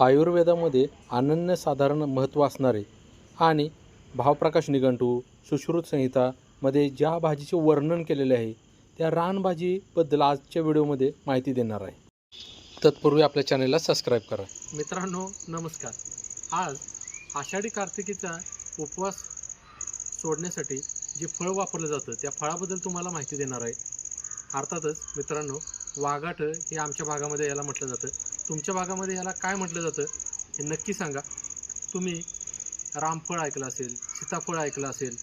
आयुर्वेदामध्ये अनन्यसाधारण महत्त्व असणारे आणि भावप्रकाश निघंटू सुश्रुत संहितामध्ये ज्या भाजीचे वर्णन केलेले आहे त्या रानभाजीबद्दल आजच्या व्हिडिओमध्ये माहिती देणार आहे. तत्पूर्वी आपल्या चॅनलला सबस्क्राईब करा. मित्रांनो नमस्कार. आज आषाढी कार्तिकीचा उपवास सोडण्यासाठी जे फळ वापरलं जातं त्या फळाबद्दल तुम्हाला माहिती देणार आहे. अर्थातच मित्रांनो वाघाट हे आमच्या भागामध्ये याला म्हटलं जातं. तुमच्या भागामध्ये याला काय म्हटलं जातं हे नक्की सांगा. तुम्ही रामफळ ऐकलं असेल सीताफळ ऐकलं असेल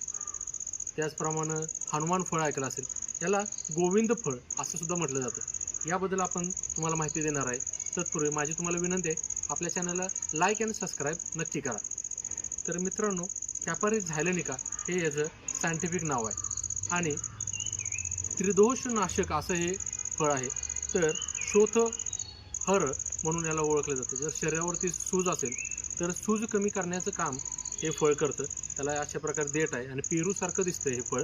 त्याचप्रमाणे हनुमान फळ ऐकलं असेल याला गोविंद फळ असं सुद्धा म्हटलं जातं. याबद्दल आपण तुम्हाला माहिती देणार आहे. तत्पूर्वी माझी तुम्हाला विनंती आहे आपल्या चॅनलला लाईक अँड सबस्क्राईब नक्की करा. तर मित्रांनो कॅपारिस झायलेनिका हे याचं सायंटिफिक नाव आहे. आणि त्रिदोष नाशक असं हे फळ आहे. तर शोथ हर म्हणून याला ओळखलं जातं. जर शरीरावरती सूज असेल तर सूज कमी करण्याचं काम हे फळ करतं. त्याला अशा प्रकारे देठ आहे आणि पेरूसारखं दिसतं हे फळ.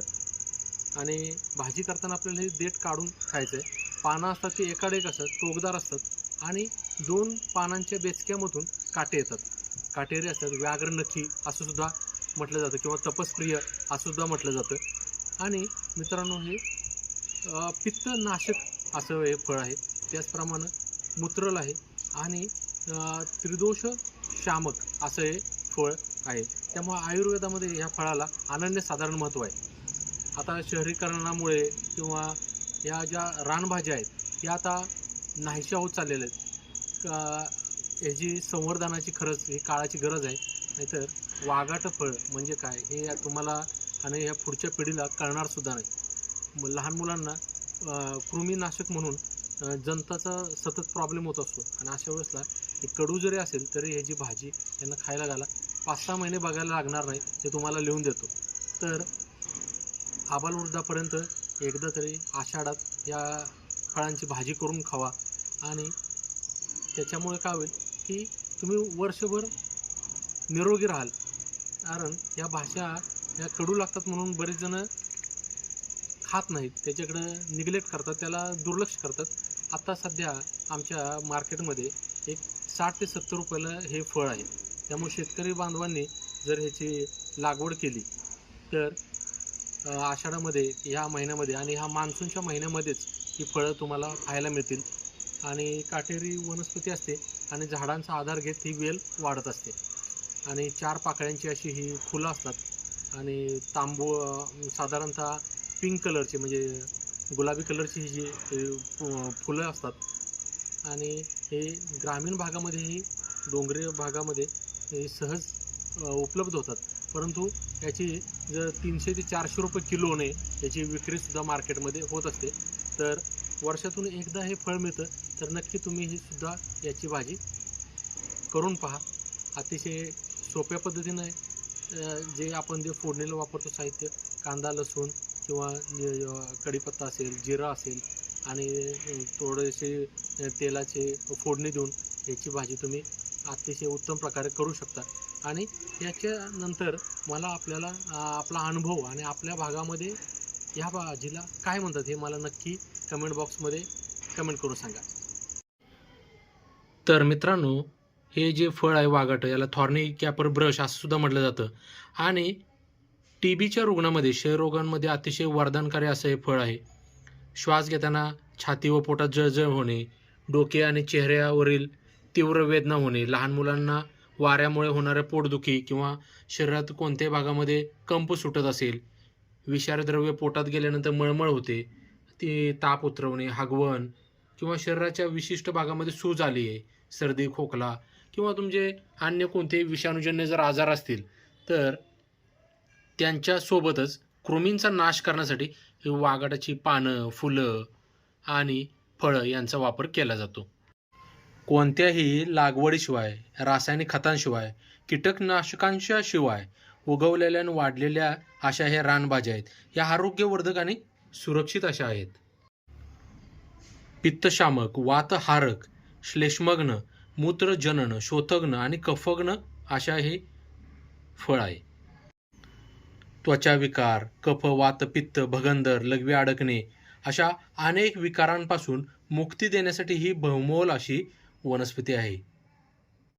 आणि भाजी करताना आपल्याला हे देठ काढून खायचं आहे पानं असतात ते एकाड एक असतात टोकदार असतात. आणि दोन पानांच्या बेचक्यामधून काटे येतात. काटेरी असतात व्याघ्र नखी असं सुद्धा म्हटलं जातं किंवा तपस्प्रिय असं सुद्धा म्हटलं जातं. आणि मित्रांनो हे पित्तनाशक असं हे फळ आहे. त्याचप्रमाणे मूत्रल आहे आणि त्रिदोष शामक असं हे फळ आहे. त्यामुळे आयुर्वेदामध्ये ह्या फळाला अनन्यसाधारण महत्त्व आहे. आता शहरीकरणामुळे किंवा या ज्या रानभाज्या आहेत या आता नाहीशा होत चाललेल्या आहेत. का ह्याची संवर्धनाची खरंच ही काळाची गरज आहे नाहीतर वाघाटं फळ म्हणजे काय हे तुम्हाला आणि ह्या पुढच्या पिढीला कळणार सुद्धा नाही. लहान मुलांना कृमीनाशक म्हणून जनताचा सतत प्रॉब्लेम होत असतो. आणि अशा वेळेसला हे कडू जरी असेल तरी ह्याची भाजी त्यांना खायला घाला. पाच सहा महिने बघायला लागणार नाही ते तुम्हाला लिहून देतो. तर आबालवृद्धापर्यंत एकदा तरी आषाढात या फळांची भाजी करून खावा. आणि त्याच्यामुळे काय होईल की तुम्ही वर्षभर निरोगी राहाल. कारण या भाषा या कडू लागतात म्हणून बरेच जण खात नाहीत. त्याच्याकडं निग्लेक्ट करतात त्याला दुर्लक्ष करतात. आता सध्या आमच्या मार्केटमध्ये एक साठ ते सत्तर रुपयाला हे फळ आहे. त्यामुळे शेतकरी बांधवांनी जर ह्याची लागवड केली तर आषाढामध्ये ह्या महिन्यामध्ये आणि ह्या मान्सूनच्या महिन्यामध्येच ही फळं तुम्हाला खायला मिळतील. आणि काटेरी वनस्पती असते आणि झाडांचा आधार घेत ही वेल वाढत असते. आणि चार पाकळ्यांची अशी ही फुलं असतात. आणि तांबू साधारणतः पिंक कलरची म्हणजे गुलाबी कलरची ही जी फुलं असतात आणि हे ग्रामीण भागामध्येही डोंगरी भागामध्ये हे सहज उपलब्ध होतात. परंतु याची जर तीनशे ते चारशे रुपये किलोने याची विक्रीसुद्धा मार्केटमध्ये होत असते. तर वर्षातून एकदा हे फळ मिळतं तर नक्की तुम्ही ही सुद्धा याची भाजी करून पहा. अतिशय सोप्या पद्धतीनं जे आपण जे फोडणीला वापरतो साहित्य कांदा लसूण किंवा कढीपत्ता असेल जिरं असेल आणि थोडेसे तेलाचे फोडणी देऊन याची भाजी तुम्ही अतिशय उत्तम प्रकारे करू शकता. आणि याच्यानंतर मला आपल्याला आपला अनुभव आणि आपल्या भागामध्ये ह्या भाजीला काय म्हणतात हे मला नक्की कमेंट बॉक्समध्ये कमेंट करून सांगा. तर मित्रांनो हे जे फळ आहे वाघाट याला थॉर्नी कॅपर ब्रश असं सुद्धा म्हटलं जातं. आणि टी बीच्या रुग्णामध्ये क्षयरोगांमध्ये अतिशय वरदानकारी असं हे फळ आहे. श्वास घेताना छाती व पोटात जळजळ होणे डोके आणि चेहऱ्यावरील तीव्र वेदना होणे लहान मुलांना वाऱ्यामुळे होणाऱ्या पोटदुखी किंवा शरीरात कोणत्याही भागामध्ये कंप सुटत असेल विषारी द्रव्य पोटात गेल्यानंतर मळमळ होते ती ताप उतरवणे हागवण किंवा शरीराच्या विशिष्ट भागामध्ये सूज आली आहे सर्दी खोकला किंवा तुमचे अन्य कोणते विषाणूजन्य जर आजार असतील तर त्यांच्यासोबतच कृमींचा नाश करण्यासाठी ही वाघाटाची पानं फुलं आणि फळं यांचा वापर केला जातो. कोणत्याही लागवडीशिवाय रासायनिक खतांशिवाय कीटकनाशकांच्या शिवाय उगवलेल्या आणि वाढलेल्या अशा ह्या रानभाज्या आहेत. या आरोग्यवर्धक आणि सुरक्षित अशा आहेत. पित्तशामक वातहारक श्लेष्मग्न मूत्रजनन शोथग्न आणि कफग्न अशा हे फळ आहे. त्वचा विकार कफ वात पित्त भगंदर लघवी अडकणे अशा अनेक विकारांपासून मुक्ती देण्यासाठी ही बहुमोल अशी वनस्पती आहे.